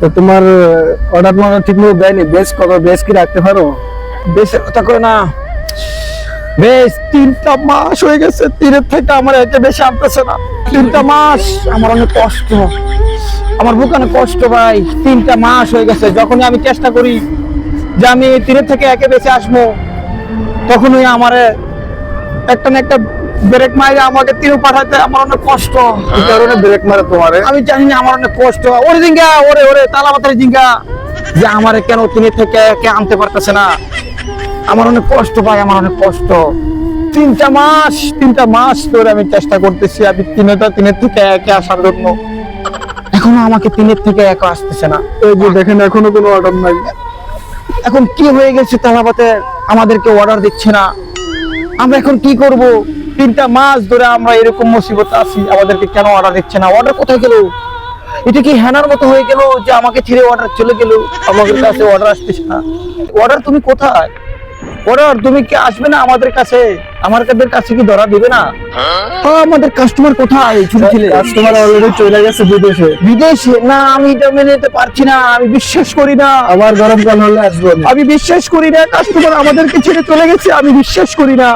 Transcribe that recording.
তো তোমার অর্ডার মানে ঠিক দেয়নি, বেশ কত, বেশ কি রাখতে পারো? বেশের কথা করে না। বেশ, তিনটা মাস হয়ে গেছে, তীরের থেকে আমার একে বেশি আনতেছে না। তিনটা মাস, আমার অনেক কষ্ট। আমার বুক অনেক কষ্ট ভাই, তিনটা মাস হয়ে গেছে। যখনই আমি চেষ্টা করি যে আমি তীরের থেকে একে বেশি আসব, তখনই আমার একটা না একটা ব্রেক মাইরে আমাকে তীরে পাঠাতে আমার অনেক কষ্ট। এই কারণে ব্রেক মারে তোমারে? আমি জানি না আমার অনেক কষ্ট। ওরে জিঙ্গা ওরে ওরে তালা মাথার জিঙ্গা। যে আমারে কেন তিনি থেকে কে আনতে পারতেছে না? আমার অনেক কষ্ট ভাই আমার অনেক কষ্ট। তিনটা মাস তিনটা মাস ধরে আমি চেষ্টা করতেছি আমি তিনটা তিনের থেকে একে আসার জন্য। এখনও আমাকে তিনের থেকে এক আসতেছে না। এই যে দেখেন এখনও কোনো অর্ডার নাই। এখন কি হয়ে গেছে তালাবাতে আমাদেরকে অর্ডার দিচ্ছে না। আমরা এখন কি করব? তিনটা মাস ধরে আমরা এরকম মুসিবত আছি আমাদেরকে কেন অর্ডার দিচ্ছে না? অর্ডার কোথায় গেল? এটা কি হ্যানার মতো হয়ে গেল যে আমাকে ছেড়ে অর্ডার চলে গেল? আমাদের কাছে অর্ডার আসতেছে না। অর্ডার তুমি কোথায়? অর্ডার তুমি কি আসবে না আমাদের কাছে? আমাদের কাছে কি ধরা দিবে না? হ্যাঁ। আমাদের কাস্টমার কোথায়? ছোট ছেলে কাস্টমার অলরেডি চলে গেছে বিদেশে। বিদেশে? না আমি এটা মেনে নিতে পারছি না আমি বিশ্বাস করি না। আবার গরমকাল হলে আসব। আমি। বিশ্বাস করি না কাস্টমার আমাদেরকে ছেড়ে চলে গেছে আমি বিশ্বাস করি না।